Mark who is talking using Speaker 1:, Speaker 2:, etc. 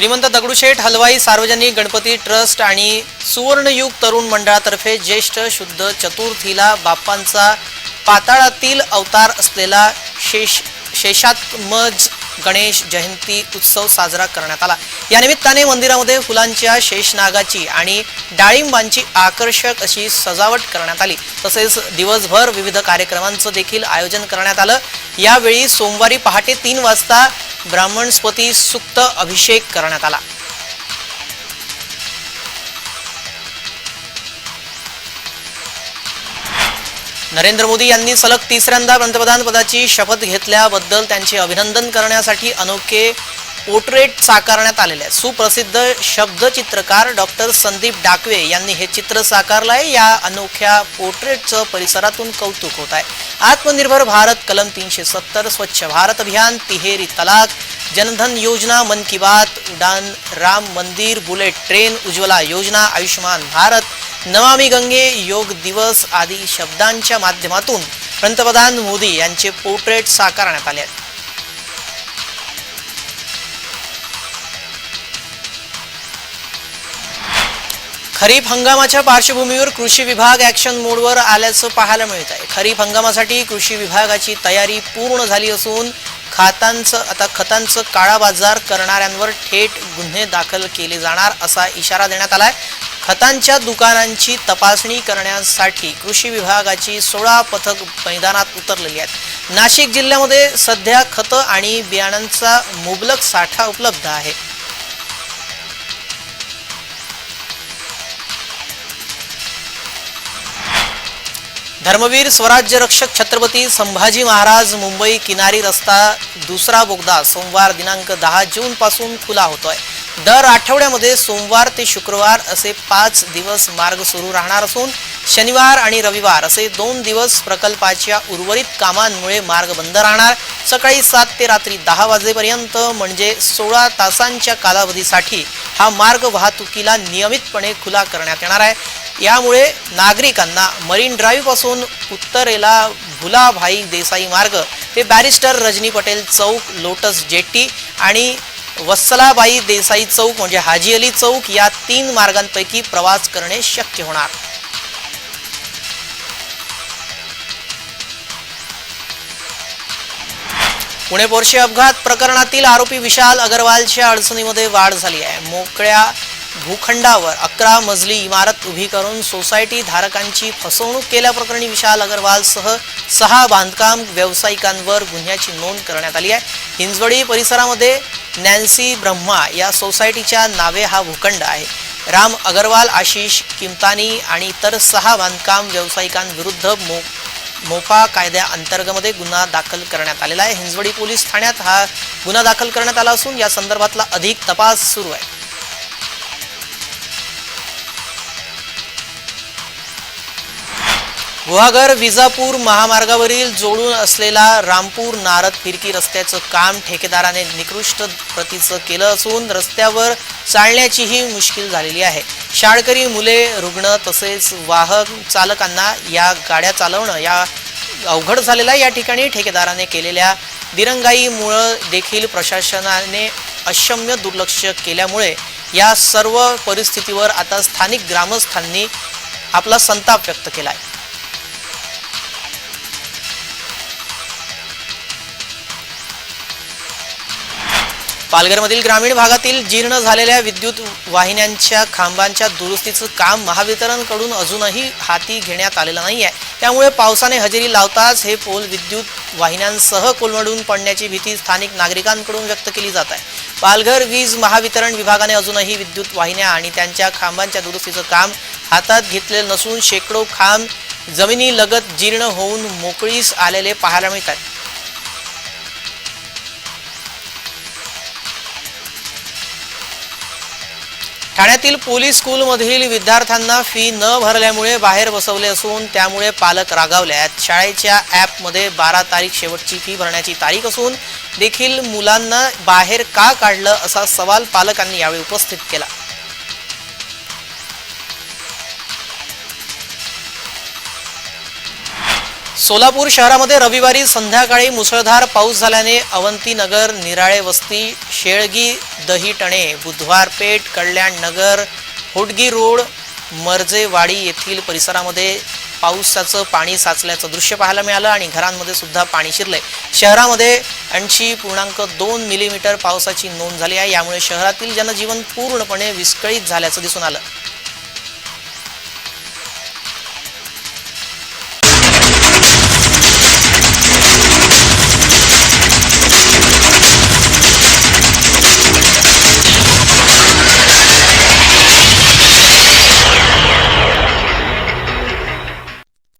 Speaker 1: श्रीमंत दगडूशेठ हलवाई सार्वजनिक गणपती ट्रस्ट आणि सुवर्णयुग तरुण मंडळातर्फे ज्येष्ठ शुद्ध चतुर्थीला बाप्पांचा पाताळातील अवतार असलेला शेष शेषात्मज गणेश जयंती उत्सव साजरा करण्यात आला. या निमित्ताने मंदिरामध्ये फुलांच्या शेषनागाची आणि डाळिंबांची आकर्षक अशी सजावट करण्यात आली. तसेच दिवसभर विविध कार्यक्रमांचं देखील आयोजन करण्यात आलं. यावेळी सोमवारी पहाटे तीन वाजता ब्राह्मण स्वती सुक्त अभिषेक करण्यात आला. नरेंद्र मोदी यांनी सलग तिसऱ्यांदा पंतप्रधान पदाची शपथ घेतल्याबद्दल त्यांचे अभिनंदन करण्यासाठी अनोखे पोर्ट्रेट साकारण्यात आलेले आहे सुप्रसिद्ध शब्दचित्रकार डॉक्टर संदीप डाकवे यांनी हे चित्र साकारलं आहे या अनोख्या पोर्ट्रेटचं परिसरातून कौतुक होत आहे. आत्मनिर्भर भारत कलम तीनशे सत्तर स्वच्छ भारत अभियान तिहेरी तलाक जनधन योजना मन की बात उडान राम मंदिर बुलेट ट्रेन उज्ज्वला योजना आयुष्यमान भारत नमामि गंगे योग दिवस आदी शब्दांच्या माध्यमातून पंतप्रधान मोदी यांचे पोर्ट्रेट साकारण्यात आले आहेत. खरीप हंगामाच्या पार्श्वभूमीवर कृषी विभाग ॲक्शन मोडवर आल्याचं पाहायला मिळत आहे. खरीप हंगामासाठी कृषी विभागाची तयारी पूर्ण झाली असून खातांचं आता खतांचं काळाबाजार करणाऱ्यांवर थेट गुन्हे दाखल केले जाणार असा इशारा देण्यात आलाय. खतांच्या दुकानांची तपासणी करण्यासाठी कृषी विभागाची सोळा पथक मैदानात उतरलेली आहेत. नाशिक जिल्ह्यामध्ये सध्या खतं आणि बियाणांचा मुबलक साठा उपलब्ध आहे. धर्मवीर स्वराज्य रक्षक छत्रपती संभाजी महाराज मुंबई किनारी रस्ता दुसरा बोगदा सोमवार दिनांक दहा जून पासून खुला होतोय. दर आठवड्यामध्ये सोमवार ते शुक्रवार असे पाच दिवस मार्ग सुरू राहणार असून शनिवार आणि रविवार असे दोन दिवस प्रकल्पाच्या उर्वरित कामांमुळे मार्ग बंद राहणार. सकाळी सात ते रात्री दहा वाजेपर्यंत म्हणजे सोळा तासांच्या कालावधीसाठी हा मार्ग वाहतुकीला नियमितपणे खुला करण्यात येणार आहे. यामुळे नागरिकांना मरीन ड्राईव्हपासून उत्तरेला भुलाभाई देसाई मार्ग ते barrister Rajni Patel Chowk lotus jetty आणि वत्सलाबाई देसाई चौक म्हणजे हाजी अली चौक या तीन मार्गांपैकी प्रवास करणे शक्य होणार. पुणे पोर्शे अपघात प्रकरणातील आरोपी विशाल अगरवालच्या अडचणीमध्ये वाढ झाली आहे. मोकळ्या भूखंडावर अकरा मजली इमारत उभी करून सोसायटी धारकांची फसवणूक केल्याप्रकरणी विशाल अगरवालसह सहा बांधकाम व्यावसायिकांवर गुन्ह्याची नोंद करण्यात आली आहे. हिंजवडी परिसरामध्ये नॅन्सी ब्रह्मा या सोसायटीच्या नावे हा भूखंड आहे. राम अगरवाल आशिष किमतानी आणि इतर सहा बांधकाम व्यावसायिकांविरुद्ध मो मोपा कायद्याअंतर्गत गुन्हा दाखल करण्यात आलेला आहे. हिंजवडी पोलीस ठाण्यात हा गुन्हा दाखल करण्यात आला असून या संदर्भातला अधिक तपास सुरू आहे. गुहागर विजापूर महामार्गावरील जोडून असलेला रामपूर नारद फिरकी रस्त्याचं काम ठेकेदाराने निकृष्ट प्रतीचं केलं असून रस्त्यावर चालण्याचीही मुश्किल झालेली आहे. शाळकरी मुले रुग्ण तसेच वाहन चालकांना या गाड्या चालवणं या अवघड झालेला या ठिकाणी ठेकेदाराने केलेल्या दिरंगाईमुळं देखील प्रशासनाने अक्षम्य दुर्लक्ष केल्यामुळे या सर्व परिस्थितीवर आता स्थानिक ग्रामस्थांनी आपला संताप व्यक्त केला आहे पालघरमधील ग्रामीण भागातील जीर्ण झालेल्या विद्युत वाहिन्यांच्या खांबांच्या दुरुस्तीचं काम महावितरणकडून अजूनही हाती घेण्यात आलेलं नाही आहे त्यामुळे पावसाने हजेरी लावताच हे पोल विद्युत वाहिन्यांसह कोलमडून पडण्याची भीती स्थानिक नागरिकांकडून व्यक्त केली जात आहे. पालघर वीज महावितरण विभागाने अजूनही विद्युत वाहिन्या आणि त्यांच्या खांबांच्या दुरुस्तीचं काम हातात घेतलेलं नसून शेकडो खांब जमिनीलगत जीर्ण होऊन मोकळीस आलेले पाहायला मिळतात ठाण्यातील पोलीस स्कूलमधील विद्यार्थ्यांना फी न भरल्यामुळे बाहेर बसवले असून त्यामुळे पालक रागावले आहेत शाळेच्या ॲपमध्ये बारा तारीख शेवटची फी भरण्याची तारीख असून देखील मुलांना बाहेर का काढलं असा सवाल पालकांनी यावेळी उपस्थित केला. सोलापूर शहरामध्ये रविवारी संध्याकाळी मुसळधार पाऊस झाल्याने अवंती नगर निराळे वस्ती शेळगी दहीटणे बुधवारपेठ कल्याण नगर हुडगी रोड मर्जेवाडी येथील परिसरामध्ये पावसाचं पाणी साचल्याचं दृश्य पाहायला मिळालं आणि घरांमध्ये सुद्धा पाणी शिरलंय. शहरामध्ये ऐंशी पूर्णांक दोन मिलीमीटर पावसाची नोंद झाली आहे. यामुळे शहरातील जनजीवन पूर्णपणे विस्कळीत झाल्याचं दिसून आलं.